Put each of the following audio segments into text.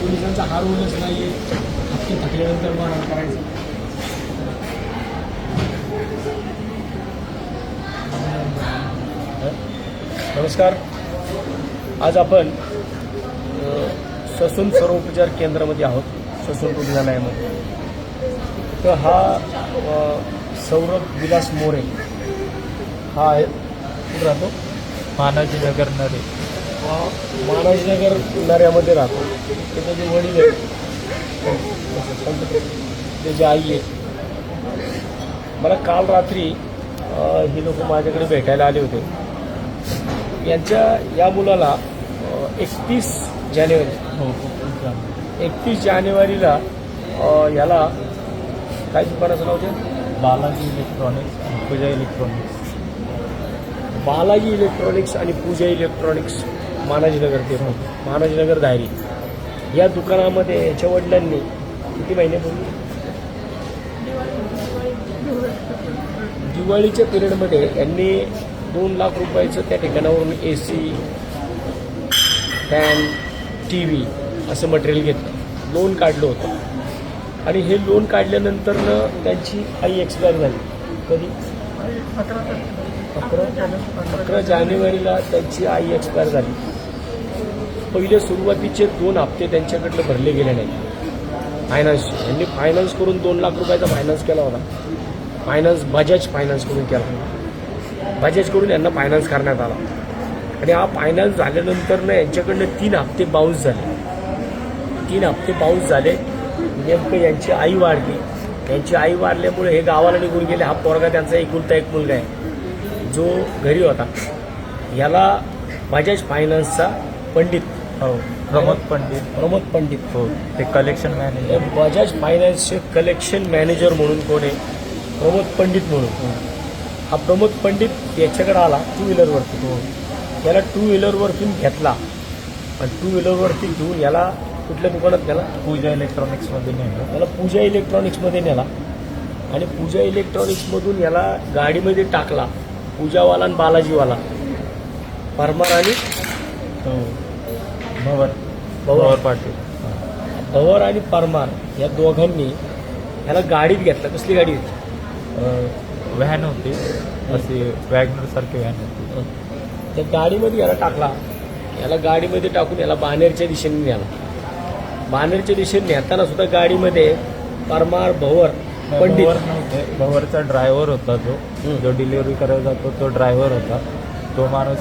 पोलिसांचा हार होणंच नाही आहे हप्ते थकल्यानंतर मारहाण करायचं. नमस्कार. आज आपण ससून सर्वोपचार केंद्रामध्ये आहोत. ससून रुग्णालयामध्ये. तर हा सौरभ विलास मोरे. हा आहे. कुठं राहतो? मानाजी नगर नरे महाराजनगर किल्ल्यामध्ये राहतो. ते त्याचे वडील आहेत त्याची आई आहे मला काल रात्री ही लोक माझ्याकडे भेटायला आले होते. यांच्या या मुलाला एकतीस जानेवारी. एकतीस जानेवारीला याला काय दुकानाचं नाव ते? Balaji electronics Pooja electronics. Balaji electronics आणि पूजा इलेक्ट्रॉनिक्स. मानाजीनगर ते महाराजनगर दायरी या दुकानामध्ये याच्या वडिलांनी किती महिन्यापूर्वी दिवाळीच्या पिरियडमध्ये यांनी दोन लाख रुपयाचं त्या ठिकाणावरून A C fan T V असं मटेरियल घेतलं. लोन काढलं होतं. आणि हे लोन काढल्यानंतरनं त्यांची आई एक्सपायर झाली. कधी? अकरा अकरा जानेवारीला त्यांची आई एक्सपायर झाली. पहिले सुरुवातीचे दोन हप्ते त्यांच्याकडनं भरले गेले नाही फायनान्स यांनी फायनान्स करून दोन लाख रुपयाचा फायनान्स केला होता. फायनान्स बजाज फायनान्स करून केला बजाज करून यांना फायनान्स करण्यात आला. आणि हा फायनान्स झाल्यानंतर ना यांच्याकडनं तीन हप्ते बाऊन्स झाले. तीन हप्ते पाऊस झाले. नेमकं यांची आई वाढली. यांची आई वाढल्यामुळे हे गावाला निघून गेले. हा पोरगा त्यांचा एकुलता एक मुलगा आहे. जो घरी होता. याला बजाज फायनान्सचा पंडित हो. प्रमोद पंडित. प्रमोद पंडित. हो ते कलेक्शन हे मॅनेजर बजाज फायनान्सचे कलेक्शन मॅनेजर म्हणून कोण आहे? प्रमोद पंडित म्हणून. हा. प्रमोद पंडित याच्याकडे आला टू व्हीलरवरती हो. याला टू व्हीलरवरतून घेतला. आणि टू व्हीलरवरती घेऊन याला कुठल्या दुकानात नेला? पूजा इलेक्ट्रॉनिक्समध्ये नेलं. याला पूजा इलेक्ट्रॉनिक्समध्ये नेला. आणि पूजा इलेक्ट्रॉनिक्समधून याला गाडीमध्ये टाकला पूजावाला आणि बालाजीवाला. परमार आणि हो. भवर भवर. पाटील. भवर आणि परमार या दोघांनी ह्याला गाडीत घेतला. कसली गाडी घेतली व्हॅन होती. अशी वॅगनर सारखी व्हॅन होती. त्या गाडीमध्ये याला टाकला. याला गाडीमध्ये टाकून याला बानेरच्या दिशेने नेला. बानेरच्या दिशेने नेताना सुद्धा गाडीमध्ये परमार भवर पंडित. भवरचा ड्रायव्हर होता हम्म. जो डिलिव्हरी करायला जातो तो ड्रायव्हर होता. तो माणूस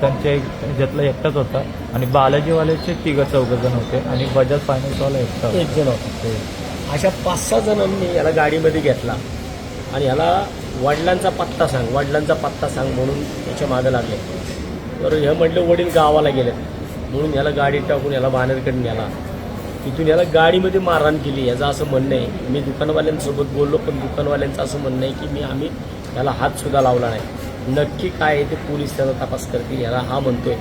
त्यांच्या एक- ह्याच्यातला एकटाच होता. आणि बालाजीवाल्याचे तिघं चौघ जण होते आणि बजाज फायनान्सवाला एकटा. एक जण होता. हो. अशा पाच सहा जणांनी याला गाडीमध्ये घेतला. आणि याला वडिलांचा पत्ता सांग वडिलांचा पत्ता सांग म्हणून याच्या मागे लागले. तर हे म्हटलं वडील गावाला गेले म्हणून याला गाडीत टाकून याला बाहेरकडे नेला. तिथून याला गाडीमध्ये मारहाण केली. याचं असं म्हणणं आहे मी दुकानवाल्यांसोबत बोललो पण दुकानवाल्यांचं असं म्हणणं आहे की मी आम्ही याला हातसुद्धा लावला नाही. नक्की काय आहे ते पोलीस त्याचा तपास करतील याला हा म्हणतोय.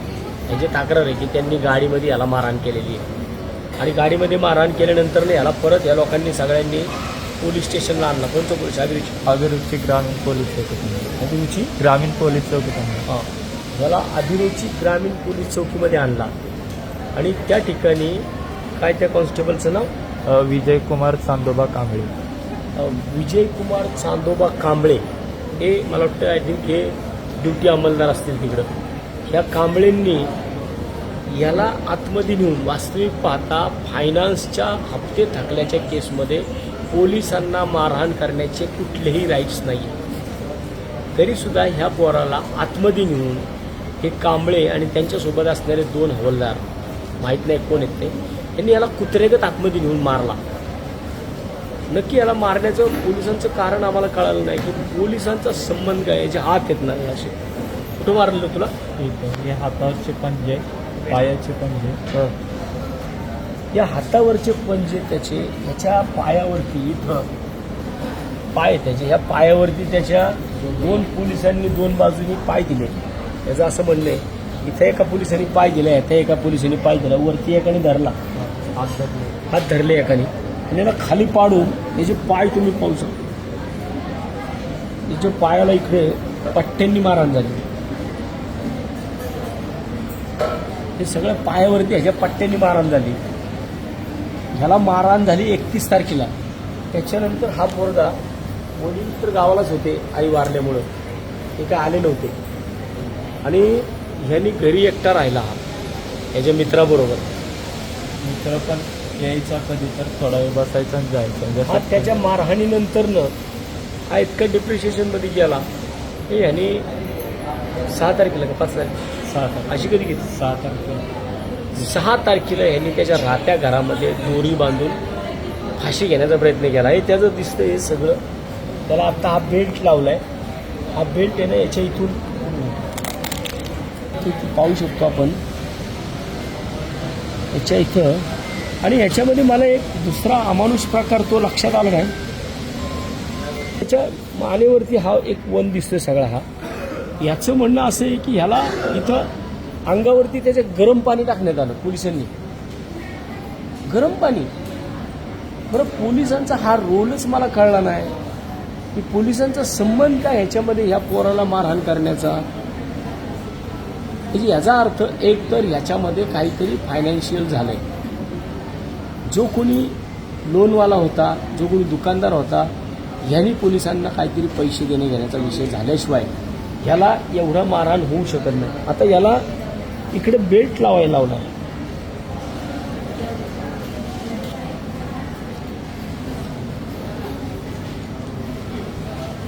याची तक्रार आहे की त्यांनी गाडीमध्ये याला मारहाण केलेली आहे. आणि गाडीमध्ये मारहाण केल्यानंतर याला परत या लोकांनी सगळ्यांनी पोलीस स्टेशनला आणला. कोणतं पोलीस? अभिरुची. अभिरुची ग्रामीण पोलीस चौकीत अभिरुची? ग्रामीण पोलीस चौकीत हां. याला अभिरुची ग्रामीण पोलीस चौकीमध्ये आणला. आणि त्या ठिकाणी काय त्या कॉन्स्टेबलचं नाव? अ, विजय कुमार चांदोबा कांबळे. विजयकुमार चांदोबा कांबळे. हे मला वाटतं आय थिंक हे ड्युटी अंमलदार असतील तिकडं. ह्या कांबळेंनी याला आतमध्ये नेऊन वास्तविक पाहता फायनान्सच्या हप्ते थकल्याच्या केसमध्ये पोलिसांना मारहाण करण्याचे कुठलेही राईट्स नाही तरीसुद्धा ह्या पोराला आतमध्ये नेऊन हे कांबळे आणि त्यांच्यासोबत असणारे दोन हवलदार माहीत नाही कोण येत ते त्यांनी याला कुत्रेगत आतमध्ये नेऊन मारला. नक्की याला मारण्याचं पोलिसांचं कारण आम्हाला कळालं नाही की पोलिसांचा संबंध काय याचे हात आहेत ना असे. कुठं मारलं तुला? हे हातावरचे पंजे पायाचे पंजे या हातावरचे पंजे त्याचे त्याच्या पायावरती इथं पाय त्याचे. ह्या पायावरती त्याच्या दोन पोलिसांनी दोन बाजूनी पाय दिले. याचं असं म्हणणं आहे इथं एका पोलिसांनी पाय दिला इथं एका पोलिसांनी पाय दिला. वरती एकाने धरला. हात धरले. हात धरले एकाने. आणि याला खाली पाडून याचे पाय तुम्ही पाहू शकता. याच्या पायाला इकडे पट्ट्यांनी मारहाण झाली. हे सगळ्या पायावरती ह्याच्या पट्ट्यांनी मारहाण झाली. ह्याला मारहाण झाली एकतीस तारखेला. त्याच्यानंतर हा पोरगा वडील तर गावालाच होते आई वारल्यामुळं. ते काय आले नव्हते. आणि ह्यांनी घरी एकटा राहिला हा याच्या मित्राबरोबर. मित्र पण यायचा कधी तर थोडा वेळ बसायचा आणि जायचा. म्हणजे हा त्याच्या मारहाणीनंतरनं हा इतका डिप्रिशिएशनमध्ये गेला. हे ह्यानी सहा तारखेला का पाच तारखेला? सहा तारखे अशी कधी घेतली? सहा तारखेला. सहा तारखेला यांनी त्याच्या राहत्या घरामध्ये दोरी बांधून फाशी घेण्याचा प्रयत्न केला. हे त्याचं दिसतं हे सगळं. त्याला आता हा बेल्ट लावलाय. हा बेल्ट आहे ना याच्या इथून इथं पाहू शकतो आपण. याच्या इथं आणि ह्याच्यामध्ये मला एक दुसरा अमानुष प्रकार तो लक्षात आला नाही. त्याच्या मानेवरती हा एक वन दिसतोय सगळा हा. याचं म्हणणं असं आहे की ह्याला इथं अंगावरती त्याचं गरम पाणी टाकण्यात आलं पोलिसांनी. गरम पाणी? बरं पोलिसांचा हा रोलच मला कळला नाही. की पोलिसांचा संबंध काय ह्याच्यामध्ये ह्या पोराला मारहाण करण्याचा? म्हणजे याचा अर्थ एक तर ह्याच्यामध्ये काहीतरी फायनान्शियल आहे जो कोणी लोनवाला होता जो कोणी दुकानदार होता ह्यांनी पोलिसांना काहीतरी पैसे देणे घेण्याचा विषय झाल्याशिवाय ह्याला एवढा मारहाण होऊ शकत नाही. आता याला इकडे बेल्ट लावायला लावला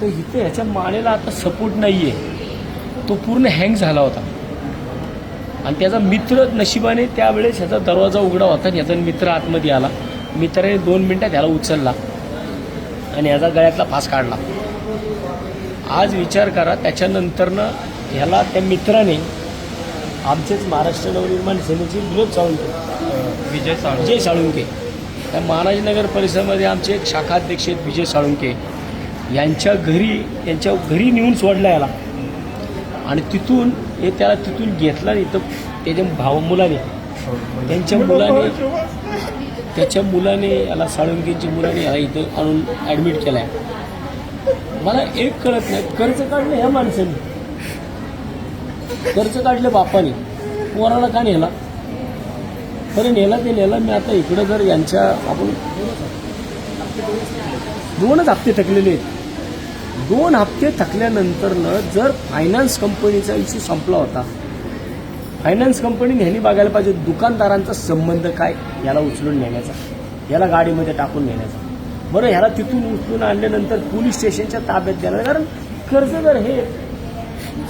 तर इथे ह्याच्या मानेला आता सपोर्ट नाही आहे तो पूर्ण हँग झाला होता. आणि त्याचा मित्र नशिबाने त्यावेळेस ह्याचा दरवाजा उघडा होता आणि ह्याचा मित्र आतमध्ये आला. मित्राने दोन मिनिटात ह्याला उचलला आणि ह्याचा गळ्यातला फास काढला. आज विचार करा त्याच्यानंतरनं ह्याला त्या मित्राने आमचेच महाराष्ट्र नवनिर्माण सेनेचे विनोद साळुंके विजय साळवे विजय साळुंके. त्या महाराजनगर परिसरामध्ये आमचे एक शाखाध्यक्ष आहेत विजय साळुंके. यांच्या घरी यांच्या घरी नेऊन सोडला याला. आणि तिथून हे त्याला तिथून घेतला नाही इथं त्याच्या भाव मुलाने त्यांच्या मुलाने त्याच्या मुलाने याला साळुंकेच्या मुलाने याला इथं आणून ॲडमिट केला आहे मला एक कळत नाही कर्ज काढलं ह्या माणसाने. कर्ज काढलं बापाने. पोराला का नेला? बरं नेला ते नेला मी आता इकडं जर यांच्या आपण दोनच हप्ते थकलेले आहेत. दोन हप्ते थकल्यानंतरनं जर फायनान्स कंपनीचा इश्यू संपला होता फायनान्स कंपनी नेहमी बघायला पाहिजे दुकानदारांचा संबंध काय याला उचलून नेण्याचा याला गाडीमध्ये टाकून नेण्याचा. बरं ह्याला तिथून उचलून आणल्यानंतर पोलीस स्टेशनच्या ताब्यात द्यायला कारण कर्जदार हे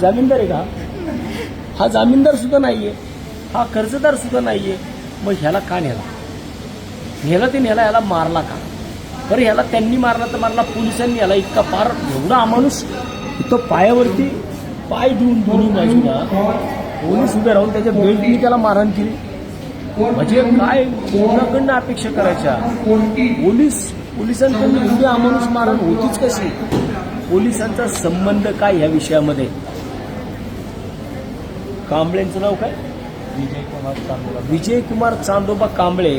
जामीनदार आहे का? हा जामीनदार सुद्धा नाहीये. हा कर्जदार सुद्धा नाहीये. मग ह्याला का नेला? नेला ते नेला याला मारला का? बरं ह्याला त्यांनी मारला तर मारला पोलिसांनी याला इतका फार एवढा अमानुष इथं पायावरती पाय देऊन दोन्ही बाजूला पोलीस उभे राहून त्याच्या बेल्टनी त्याला मारहाण केली. म्हणजे काय कोणाकडनं अपेक्षा करायच्या? पोलीस पोलिसांकडून एवढी अमानुष मारहाण होतीच कशी? पोलिसांचा संबंध काय ह्या विषयामध्ये? कांबळेंचं नाव काय? विजय कुमार चांदोला विजय कुमार चांदोबा कांबळे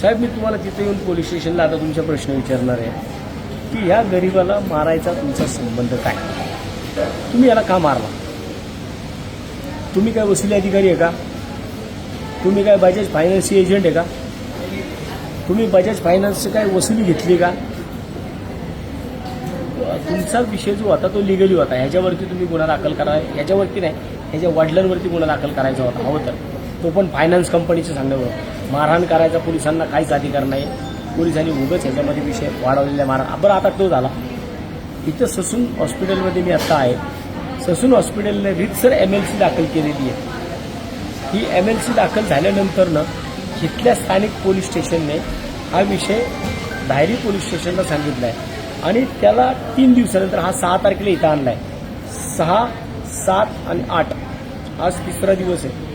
साहेब मी तुम्हाला तिथे येऊन पोलीस स्टेशनला आता तुमचा प्रश्न विचारणार आहे. की ह्या गरीबाला मारायचा तुमचा संबंध काय? तुम्ही याला का मारला? तुम्ही काय वसुली अधिकारी आहे का? तुम्ही काय बजाज फायनान्सचे एजंट आहे का? तुम्ही बजाज फायनान्सची काय वसुली घेतली का? तुमचा विषय जो होता तो लिगली होता. ह्याच्यावरती तुम्ही गुन्हा दाखल करा. ह्याच्यावरती नाही. ह्याच्या वडिलांवरती गुन्हा दाखल करायचा होता. हवं तर. तो पण फायनान्स कंपनीचं सांगण्यावर मारहाण करायचा पोलिसांना काहीच अधिकार नाही. पोलिसांनी उगच ह्याच्यामध्ये विषय वाढवलेला मारहाण. बरं आता तो झाला. इथं ससून हॉस्पिटलमध्ये मी आत्ता आहे. ससून हॉस्पिटलने रितसर एम एल सी दाखल केलेली आहे. ही एम एल सी दाखल झाल्यानंतरनं इथल्या स्थानिक पोलीस स्टेशनने हा विषय धायरी पोलीस स्टेशनला सांगितला आहे आणि त्याला तीन दिवसानंतर हा सहा तारखेला इथं आणला आहे सहा सात आणि आठ. आज तिसरा दिवस आहे.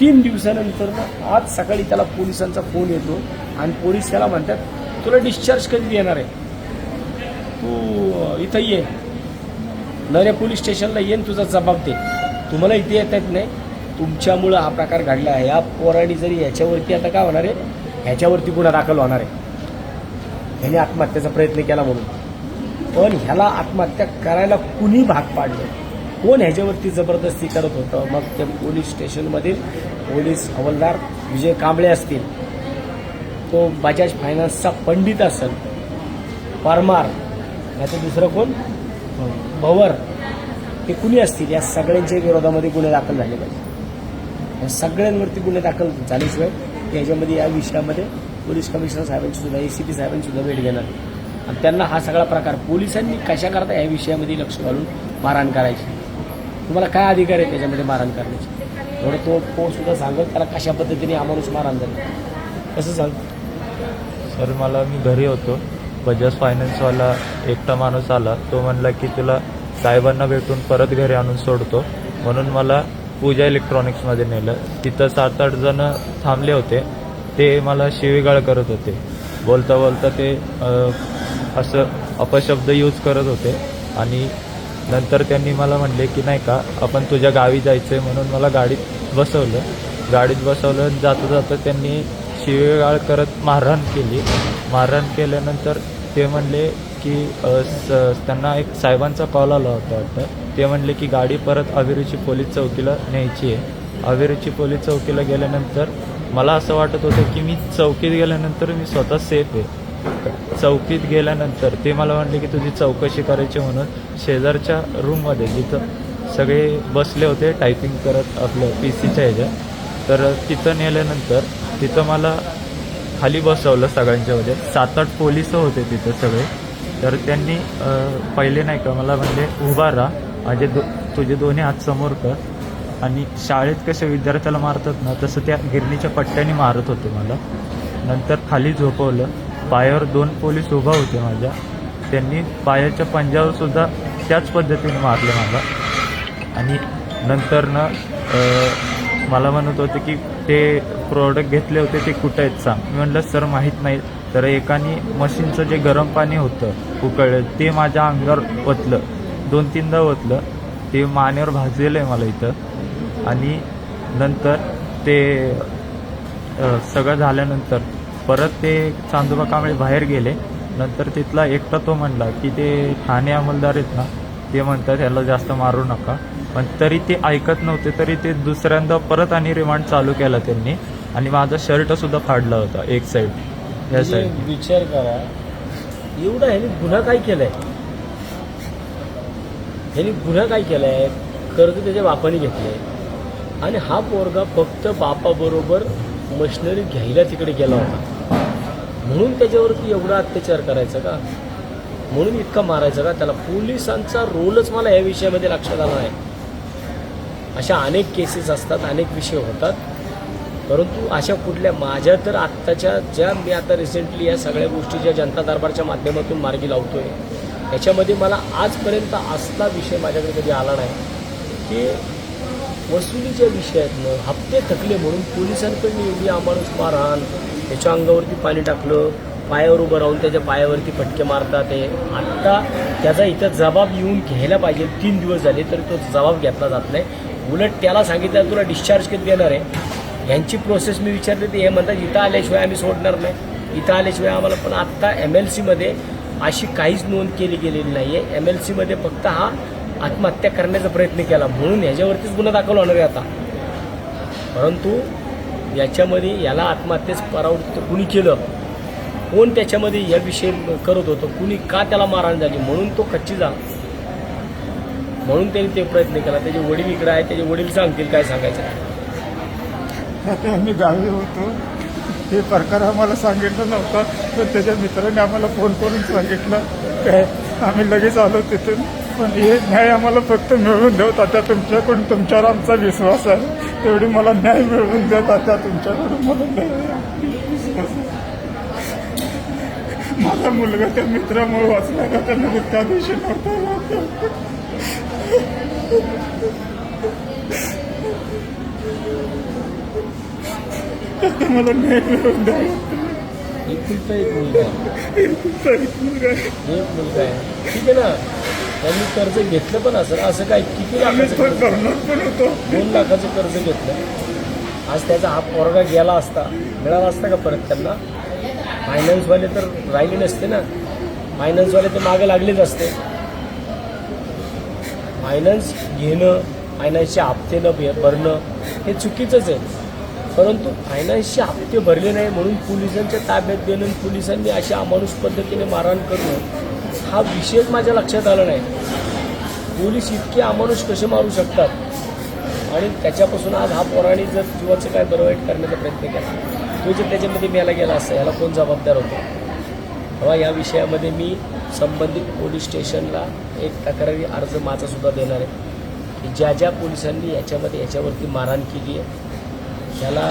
तीन दिवसानंतर आज सकाळी त्याला पोलिसांचा फोन येतो आणि पोलीस त्याला म्हणतात तुला डिस्चार्ज कधी येणार आहे? तू इथं ये. नऱ्या पोलीस स्टेशनला येईन तुझा जबाब दे. तुम्हाला इथे येत येत नाही. तुमच्यामुळं हा प्रकार घडला आहे. या पोराने जरी ह्याच्यावरती आता काय होणार आहे? ह्याच्यावरती गुन्हा दाखल होणार आहे. ह्याने आत्महत्येचा प्रयत्न केला म्हणून. पण ह्याला आत्महत्या करायला कुणी भाग पाडलं? कोण ह्याच्यावरती जबरदस्ती करत होतं? मग ते पोलीस स्टेशनमधील पोलीस हवालदार विजय कांबळे असतील. तो बजाज फायनान्सचा पंडित असेल. परमार. याचं दुसरं कोण? भवर. हे कुणी असतील? या सगळ्यांच्या विरोधामध्ये गुन्हे दाखल झाले पाहिजे. या सगळ्यांवरती गुन्हे दाखल झाल्याशिवाय याच्यामध्ये या विषयामध्ये पोलीस कमिशनर साहेबांची सुद्धा ए सी पी साहेबांची सुद्धा भेट घेणार आणि त्यांना हा सगळा प्रकार पोलिसांनी कशा करता या विषयामध्ये लक्ष घालून मारहाण करायची? तुम्हाला काय अधिकार आहे त्याच्यामध्ये मारहाण करण्याची? थोडं तो कोण सुद्धा सांगत त्याला कशा पद्धतीने हा माणूस मारहाण झाली? कसं सांग सर मला मी घरी होतो. बजाज फायनान्सवाला एकटा माणूस आला. तो म्हणला की तुला साहेबांना भेटून परत घरी आणून सोडतो. म्हणून मला पूजा इलेक्ट्रॉनिक्समध्ये नेलं. तिथं सात आठ जण थांबले होते. ते मला शिवीगाळ करत होते. बोलता बोलता ते असं अपशब्द यूज करत होते. आणि नंतर त्यांनी मला म्हणले की नाही का आपण तुझ्या गावी जायचं आहे म्हणून मला गाडीत बसवलं. गाडीत बसवलं आणि जाता जाता त्यांनी शिवेगाळ करत मारहाण केली. मारहाण केल्यानंतर ते म्हणले की स- त्यांना एक साहेबांचा कॉल आला होता वाटतं. ते म्हणले की गाडी परत अविरुची पोलीस चौकीला न्यायची आहे. अविरुची पोलीस चौकीला गेल्यानंतर मला असं वाटत होतं की मी चौकीत गेल्यानंतर मी स्वतः सेफ आहे. चौकीत गेल्यानंतर ते मला म्हणले की तुझी चौकशी करायची म्हणून शेजारच्या रूममध्ये जिथं सगळे बसले होते टायपिंग करत आपलं पी सीच्या ह्याच्यात तर तिथं नेल्यानंतर तिथं मला खाली बसवलं सगळ्यांच्यामध्ये सात आठ पोलिसं होते तिथं सगळे. तर त्यांनी पहिले नाही का मला म्हणले उभा राहा. माझे दो तुझे दोन्ही हात समोर कर. आणि शाळेत कसे विद्यार्थ्याला मारतात ना तसं त्या गिरणीच्या पट्ट्याने मारत होते मला. नंतर खाली झोपवलं. पायावर दोन पोलीस उभा होते माझ्या. त्यांनी पायाच्या पंजावर सुद्धा त्याच पद्धतीने मारले मला. आणि नंतर ना मला म्हणत होते की ते प्रोडक्ट घेतले होते ते कुठं आहेत सांग. मी म्हणलं सर माहीत नाही. तर एकाने मशीनचं जे गरम पाणी होतं उकळलं ते माझ्या अंगावर ओतलं. दोन तीनदा ओतलं. ते मानेवर भाजलेलं आहे मला इथं. आणि नंतर ते सगळं झाल्यानंतर परत ते चांदोबा कांबळे बाहेर गेले. नंतर तिथला एकटा तो म्हणला की ते ठाणे अंमलदार आहेत ना ते म्हणतात ह्याला जास्त मारू नका. पण तरी ते ऐकत नव्हते तरी ते दुसऱ्यांदा परत आणि रिमांड चालू केला त्यांनी. आणि माझा शर्ट सुद्धा फाडला होता एक साईड या म्हणजे साईड विचार करा एवढा ह्याने गुन्हा काय केलाय? ह्याने गुन्हा काय केलाय? कर्ज त्याच्या बापाने घेतलंय. आणि हा पोरगा फक्त बापाबरोबर मशिनरी घ्यायला तिकडे गेला होता. म्हणून त्याच्यावरती एवढा अत्याचार करायचा का? म्हणून इतका मारायचा का? त्याला पोलिसांचा रोलच मला या विषयामध्ये लक्षात आला नाही. अशा अनेक केसेस असतात अनेक विषय होतात. परंतु अशा कुठल्या माझ्या तर आत्ताच्या ज्या मी आता रिसेंटली या सगळ्या गोष्टी ज्या जनता दरबारच्या माध्यमातून मार्गी लावतोय याच्यामध्ये मला आजपर्यंत असला विषय माझ्याकडे कधी आला नाही. की वसुलीच्या विषयातनं हप्ते थकले म्हणून पोलिसांकडून एवढी आम्हाला मारहाण त्याच्या अंगावरती पाणी टाकलं पायावर उभं राहून त्याच्या पायावरती फटके मारतात ते. आत्ता त्याचा इथं जबाब येऊन घ्यायला पाहिजे. तीन दिवस झाले तर तो जबाब घेतला जात नाही. उलट त्याला सांगितलं तुला डिस्चार्ज कधी देणार आहे? यांची प्रोसेस मी विचारली ते हे म्हणतात इथं आल्याशिवाय आम्ही सोडणार नाही. इथं आल्याशिवाय आम्हाला पण आत्ता एम एल सीमध्ये अशी काहीच नोंद केली गेलेली नाही आहे एम एल सीमध्ये फक्त हा आत्महत्या करण्याचा प्रयत्न केला. म्हणून ह्याच्यावरतीच गुन्हा दाखल होणार आहे आता. परंतु याच्यामध्ये याला आत्महत्येस परावृत्त कुणी केलं? कोण त्याच्यामध्ये या विषय करत होतं? कुणी का त्याला मारहाण झाली? म्हणून तो कच्ची झाला म्हणून त्यांनी ते प्रयत्न केला. त्याचे वडील इकडे आहे त्याचे वडील सांगतील काय सांगायचं. आम्ही गावी होतो. हे प्रकार आम्हाला सांगितलं नव्हता. तर त्याच्या मित्राने आम्हाला फोन करून सांगितलं. काय? आम्ही लगेच आलो तिथून. पण हे न्याय आम्हाला फक्त मिळवून देऊ तात्या. तुमच्याकडून तुमच्यावर आमचा विश्वास आहे. तेवढी मला न्याय मिळवून द्या तात्या. तुमच्याकडून मला न्याय. माझा मुलगा त्या मित्रामुळे वाचला का? त्यांना त्या दिवशी नव्हता मला न्याय मिळवून द्या. एक मुलगा आहे. ठीक आहे ना? त्यांनी कर्ज घेतलं पण असं असं काय किती लाखाचं कर्ज? दोन लाखाचं कर्ज घेतलं. आज त्याचा हा पोरगा गेला असता. मिळाला असता का परत त्यांना? फायनान्सवाले तर राहिले नसते ना. फायनान्सवाले तर मागे लागलेच असते. फायनान्स घेणं फायनान्सचे हप्ते न भरणं हे चुकीचंच आहे. परंतु फायनान्सचे हप्ते भरले नाही म्हणून पोलिसांच्या ताब्यात देणं पोलिसांनी अशा अमानुष पद्धतीने मारहाण करणं हा विषयच माझ्या लक्षात आला नाही. पोलीस इतके अमानुष कसे मारू शकतात? आणि त्याच्यापासून आज हा पोराणी जर जीवाचं काय बरं वाईट करण्याचा प्रयत्न केला तो जर त्याच्यामध्ये मेला गेला असता याला कोण जबाबदार होतो? तेव्हा या विषयामध्ये मी संबंधित पोलीस स्टेशनला एक तक्रारी अर्ज माझासुद्धा देणार आहे. की ज्या ज्या पोलिसांनी याच्यामध्ये याच्यावरती मारहाण केली आहे ह्याला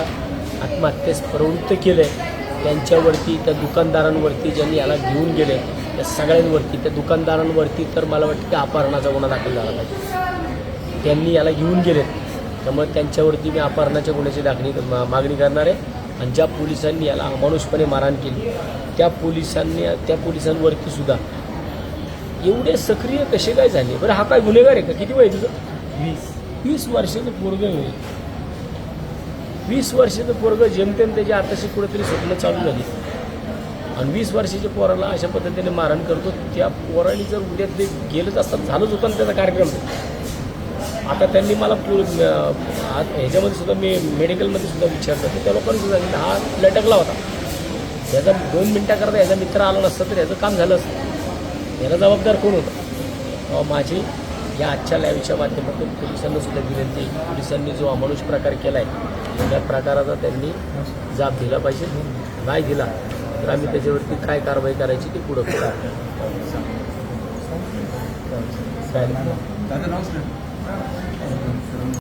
आत्महत्येस प्रवृत्त केलं आहे त्यांच्यावरती त्या दुकानदारांवरती ज्यांनी याला घेऊन गेले त्या सगळ्यांवरती त्या दुकानदारांवरती तर मला वाटतं की अपहरणाचा गुन्हा दाखल झाला पाहिजे. त्यांनी याला घेऊन गेलेत. त्यामुळे त्यांच्यावरती मी अपहरणाच्या गुन्ह्याची दाखली मागणी करणार आहे. आणि ज्या पोलिसांनी याला अमानुषपणे मारहाण केली त्या पोलिसांनी त्या पोलिसांवरती सुद्धा एवढे सक्रिय कसे काय झाले? बरं हा काय गुन्हेगार आहे का? किती वय तुझं? वीस. वीस वर्षाचं पोरग होईल वीस वर्षाचं पोरग जेमतेम त्याची आताशी कुठेतरी स्वप्न चालू झाली. आणि वीस वर्षाच्या पोराला अशा पद्धतीने मारहाण करतो. त्या पोराने जर उद्या ते गेलंच असतात झालंच होतं ना त्याचा कार्यक्रम. आता त्यांनी मला पु- ह्याच्यामध्ये सुद्धा मी मेडिकलमध्ये सुद्धा विचारलं की त्या लोकांनी सुद्धा सांगितलं हा लटकला होता. याचा दोन मिनटाकरता याचा मित्र आला नसतं तर याचं काम झालं असतं. याला जबाबदार कोण होता? माझी या आजच्या लॅबच्या माध्यमातून पोलिसांना सुद्धा विनंती आहे पोलिसांनी जो अमानुष प्रकार केला आहे त्या प्रकाराचा त्यांनी जाब दिला पाहिजे. नाही दिला तर आम्ही त्याच्यावरती काय कारवाई करायची ती पुढं करू. चालेल